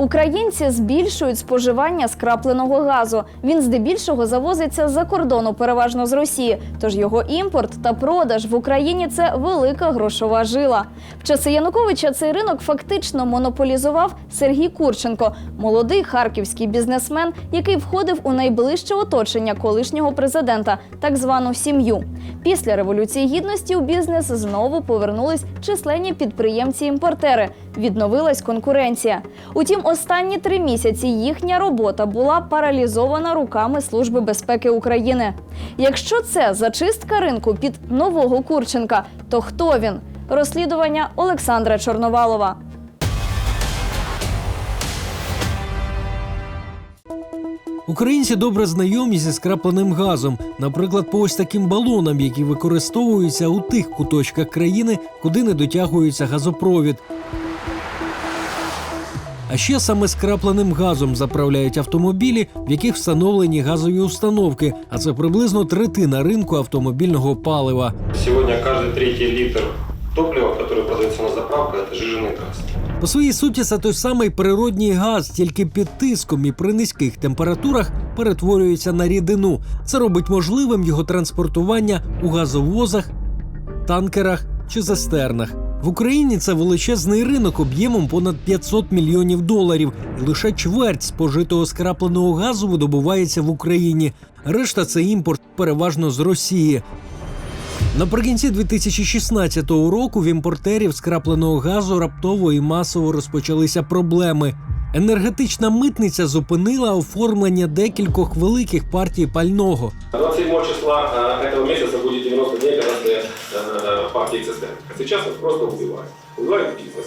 Українці збільшують споживання скрапленого газу. Він здебільшого завозиться з-за кордону, переважно з Росії. Тож його імпорт та продаж в Україні це велика грошова жила. В часи Януковича цей ринок фактично монополізував Сергій Курченко, молодий харківський бізнесмен, який входив у найближче оточення колишнього президента, так звану сім'ю. Після революції гідності у бізнес знову повернулись численні підприємці-імпортери. Відновилась конкуренція. Утім, останні три місяці їхня робота була паралізована руками Служби безпеки України. Якщо це зачистка ринку під нового Курченка, то хто він? Розслідування Олександра Чорновалова. Українці добре знайомі зі скрапленим газом, наприклад, по ось таким балонам, які використовуються у тих куточках країни, куди не дотягується газопровід. А ще саме скрапленим газом заправляють автомобілі, в яких встановлені газові установки, а це приблизно третина ринку автомобільного палива. Сегодня каждый третий литр топлива, который продается на заправках, это жиженый газ. По своїй суті, це той самий природній газ, тільки під тиском і при низьких температурах перетворюється на рідину. Це робить можливим його транспортування у газовозах, танкерах чи цистернах. В Україні це величезний ринок об'ємом понад 500 мільйонів доларів, і лише чверть спожитого скрапленого газу видобувається в Україні. Решта це імпорт переважно з Росії. Наприкінці 2016 року в імпортерів скрапленого газу раптово і масово розпочалися проблеми. Енергетична митниця зупинила оформлення декількох великих партій пального. 27 числа э, этого месяца будет 90 дней, когда сейчас их просто убивают. Убивают бизнес.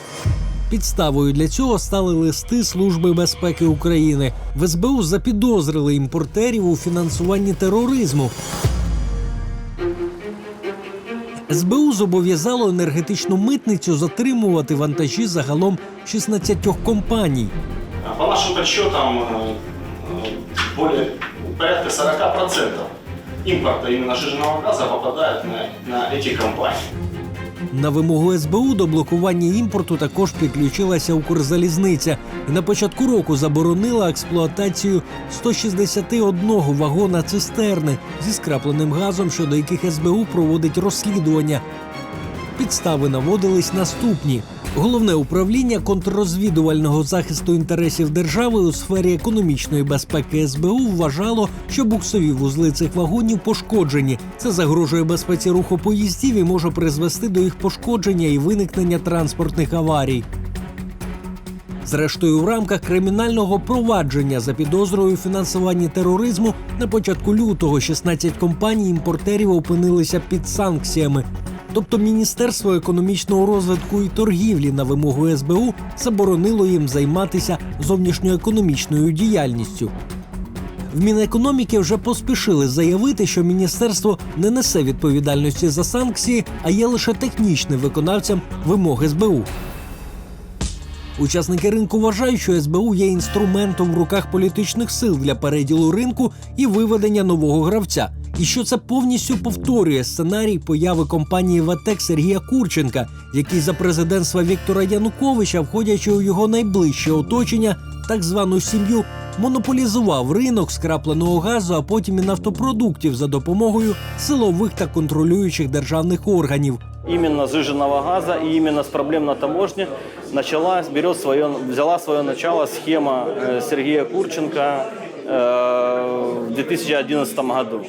Підставою для цього стали листи Служби безпеки України. В СБУ запідозрили імпортерів у фінансуванні тероризму. СБУ зобов'язало енергетичну митницю затримувати вантажі загалом 16 компаній. А По нашим подсчетам, э, э, более порядка 40% импорта именно жирного газа попадает на, на эти компании. На вимогу СБУ до блокування імпорту також підключилася Укрзалізниця і на початку року заборонила експлуатацію 161 вагона цистерни зі скрапленим газом, щодо яких СБУ проводить розслідування. Підстави наводились наступні. Головне управління контррозвідувального захисту інтересів держави у сфері економічної безпеки СБУ вважало, що буксові вузли цих вагонів пошкоджені. Це загрожує безпеці руху поїздів і може призвести до їх пошкодження і виникнення транспортних аварій. Зрештою, в рамках кримінального провадження за підозрою у фінансуванні тероризму на початку лютого 16 компаній імпортерів опинилися під санкціями. Тобто Міністерство економічного розвитку і торгівлі на вимогу СБУ заборонило їм займатися зовнішньоекономічною діяльністю. В Мінекономіки вже поспішили заявити, що міністерство не несе відповідальності за санкції, а є лише технічним виконавцем вимог СБУ. Учасники ринку вважають, що СБУ є інструментом в руках політичних сил для переділу ринку і виведення нового гравця. І що це повністю повторює сценарій появи компанії Ватек Сергія Курченка, який за президентства Віктора Януковича, входячи у його найближче оточення, так звану сім'ю, монополізував ринок скрапленого газу, а потім і нафтопродуктів за допомогою силових та контролюючих державних органів. Именно с жиженного газа и именно с проблем на таможне начала, берет свое, взяла свое начало схема э, Сергея Курченко э, в 2011 году.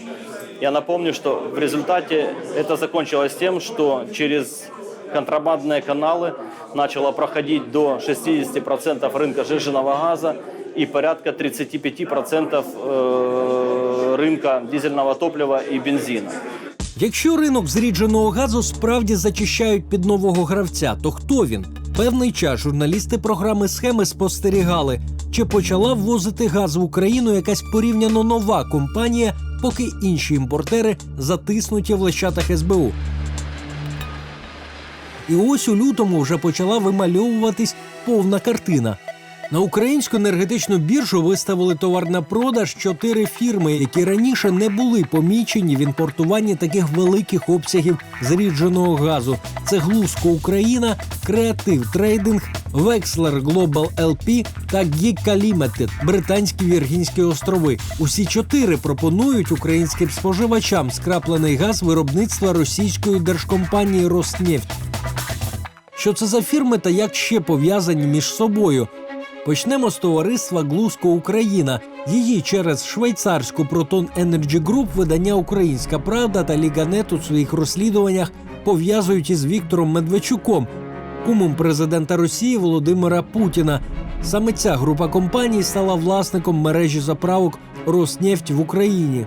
Я напомню, что в результате это закончилось тем, что через контрабандные каналы начало проходить до 60% рынка жиженного газа и порядка 35% э, рынка дизельного топлива и бензина. Якщо ринок зрідженого газу справді зачищають під нового гравця, то хто він? Певний час журналісти програми схеми спостерігали, чи почала ввозити газ в Україну якась порівняно нова компанія, поки інші імпортери затиснуті в лещатах СБУ. І ось у лютому вже почала вимальовуватись повна картина. На українську енергетичну біржу виставили товар на продаж чотири фірми, які раніше не були помічені в імпортуванні таких великих обсягів зрідженого газу. Це Глузко Україна, Креатив Трейдинг, Векслер Глобал LP та Гіка Лімітед, Британські Віргінські острови. Усі чотири пропонують українським споживачам скраплений газ виробництва російської держкомпанії Роснефть. Що це за фірми та як ще пов'язані між собою? Почнемо з товариства Глузко Україна. Її через швейцарську Proton Energy Group видання Українська Правда та Ліганет у своїх розслідуваннях пов'язують із Віктором Медведчуком, кумом президента Росії Володимира Путіна. Саме ця група компаній стала власником мережі заправок Роснефть в Україні.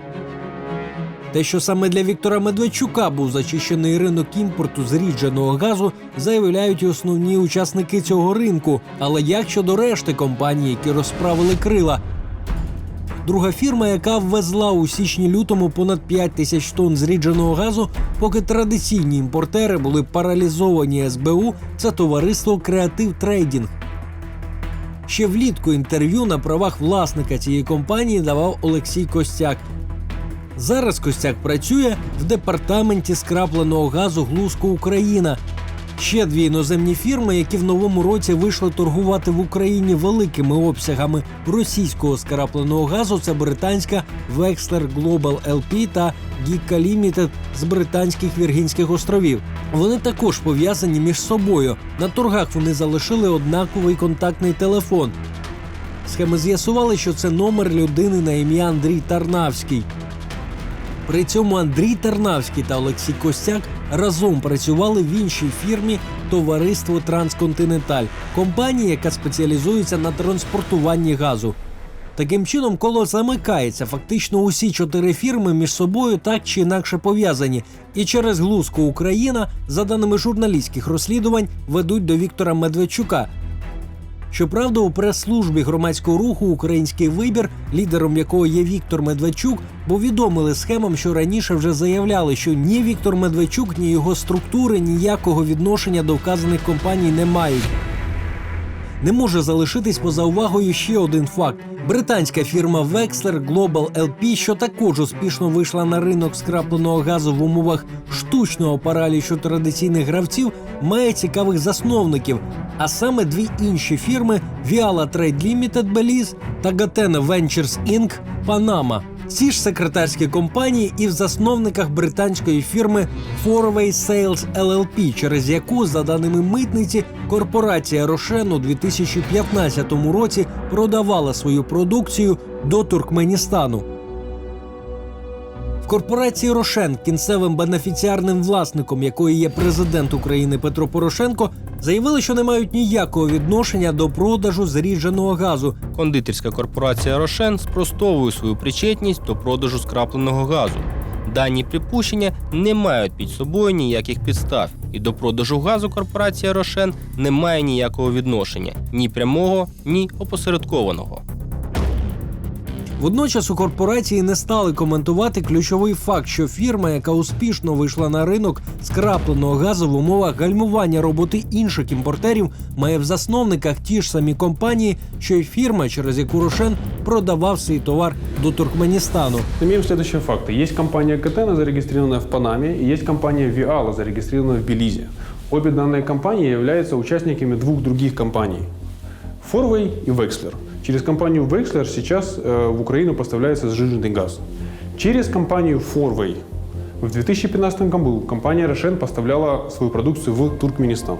Те, що саме для Віктора Медведчука був зачищений ринок імпорту зрідженого газу, заявляють і основні учасники цього ринку. Але як щодо решти компаній, які розправили крила? Друга фірма, яка ввезла у січні-лютому понад 5 тисяч тонн зрідженого газу, поки традиційні імпортери були паралізовані СБУ, це товариство Креатив Трейдінг. Ще влітку інтерв'ю на правах власника цієї компанії давав Олексій Костяк. Зараз Костяк працює в департаменті скрапленого газу Глузко Україна. Ще дві іноземні фірми, які в новому році вийшли торгувати в Україні великими обсягами російського скрапленого газу. Це британська Векслер Global LP та Гіка Limited з британських Віргінських островів. Вони також пов'язані між собою. На торгах вони залишили однаковий контактний телефон. Схеми з'ясували, що це номер людини на ім'я Андрій Тарнавський. При цьому Андрій Тарнавський та Олексій Костяк разом працювали в іншій фірмі Товариство Трансконтиненталь, компанії, яка спеціалізується на транспортуванні газу. Таким чином, коло замикається. Фактично усі чотири фірми між собою так чи інакше пов'язані. І через глузку Україна, за даними журналістських розслідувань, ведуть до Віктора Медведчука, Щоправда, у прес-службі громадського руху Український вибір, лідером якого є Віктор Медведчук, повідомили схемам, що раніше вже заявляли, що ні Віктор Медведчук, ні його структури ніякого відношення до вказаних компаній не мають. Не може залишитись поза увагою ще один факт: британська фірма Wexler Global LP, що також успішно вийшла на ринок скрапленого газу в умовах штучного паралічу традиційних гравців, має цікавих засновників. А саме дві інші фірми Viala Trade Limited Belize та Gatena Ventures Inc. Panama. Ці ж секретарські компанії і в засновниках британської фірми Fourway Sales LLP, через яку, за даними митниці, корпорація Рошен у 2015 році продавала свою продукцію до Туркменістану. Корпорації Рошен, кінцевим бенефіціарним власником якої є президент України Петро Порошенко, заявили, що не мають ніякого відношення до продажу зрідженого газу, Кондитерська корпорація Рошен спростовує свою причетність до продажу скрапленого газу. Дані припущення не мають під собою ніяких підстав, і до продажу газу корпорація Рошен не має ніякого відношення ні прямого, ні опосередкованого. Водночас у корпорації не стали коментувати ключовий факт, що фірма, яка успішно вийшла на ринок скрапленого газу в умовах гальмування роботи інших імпортерів, має в засновниках ті ж самі компанії, що й фірма, через яку Рошен продавав свій товар до Туркменістану. Имеем следующие факты. Есть компания Катена, зарегистрированная в Панаме, и есть компания Виала, зарегистрированная в Белизе. Обе данные компании являются участниками двух других компаний – Форвей и Векслер. Через компанию Векслер сейчас э, в Украину поставляется сжиженный газ. Через компанию Форвей в 2015 году компания Рошен поставляла свою продукцию в Туркменистан.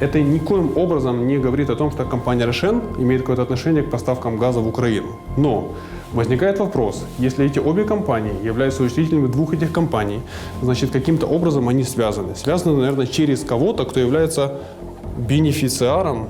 Это никоим образом не говорит о том, что компания Рошен имеет какое-то отношение к поставкам газа в Украину. Но возникает вопрос, если эти обе компании являются учредителями двух этих компаний, значит, каким-то образом они связаны. Связаны, наверное, через кого-то, кто является бенефициаром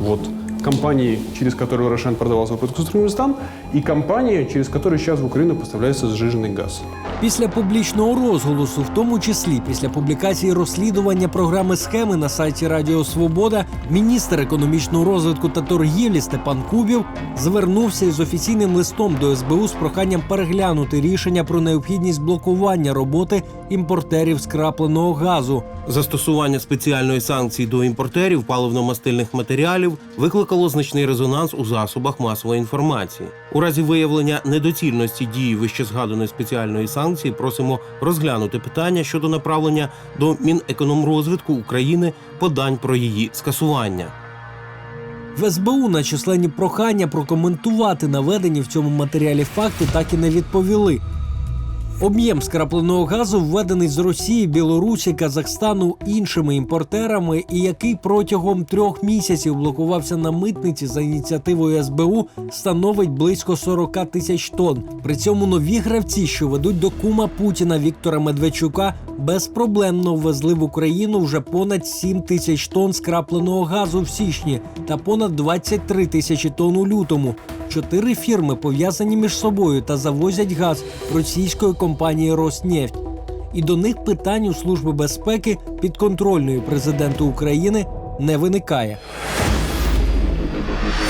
вот, компании, через которую Рошен продавал свой продукт в Туркменистан, и компании, через которую сейчас в Украину поставляется сжиженный газ. Після публічного розголосу, в тому числі після публікації розслідування програми схеми на сайті Радіо Свобода, міністр економічного розвитку та торгівлі Степан Кубів звернувся із офіційним листом до СБУ з проханням переглянути рішення про необхідність блокування роботи імпортерів скрапленого газу. Застосування спеціальної санкції до імпортерів паливно-мастильних матеріалів викликало викликало значний резонанс у засобах масової інформації. У разі виявлення недоцільності дії вищезгаданої спеціальної санкції просимо розглянути питання щодо направлення до Мінекономрозвитку України подань про її скасування. В СБУ на численні прохання прокоментувати наведені в цьому матеріалі факти так і не відповіли. Об'єм скрапленого газу введений з Росії, Білорусі, Казахстану іншими імпортерами, і який протягом трьох місяців блокувався на митниці за ініціативою СБУ, становить близько 40 тисяч тонн. При цьому нові гравці, що ведуть до кума Путіна Віктора Медведчука, безпроблемно ввезли в Україну вже понад 7 тисяч тонн скрапленого газу в січні та понад 23 тисячі тонн у лютому. Чотири фірми пов'язані між собою та завозять газ російської компанії Роснефть. І до них питань у Служби безпеки підконтрольної президенту України не виникає.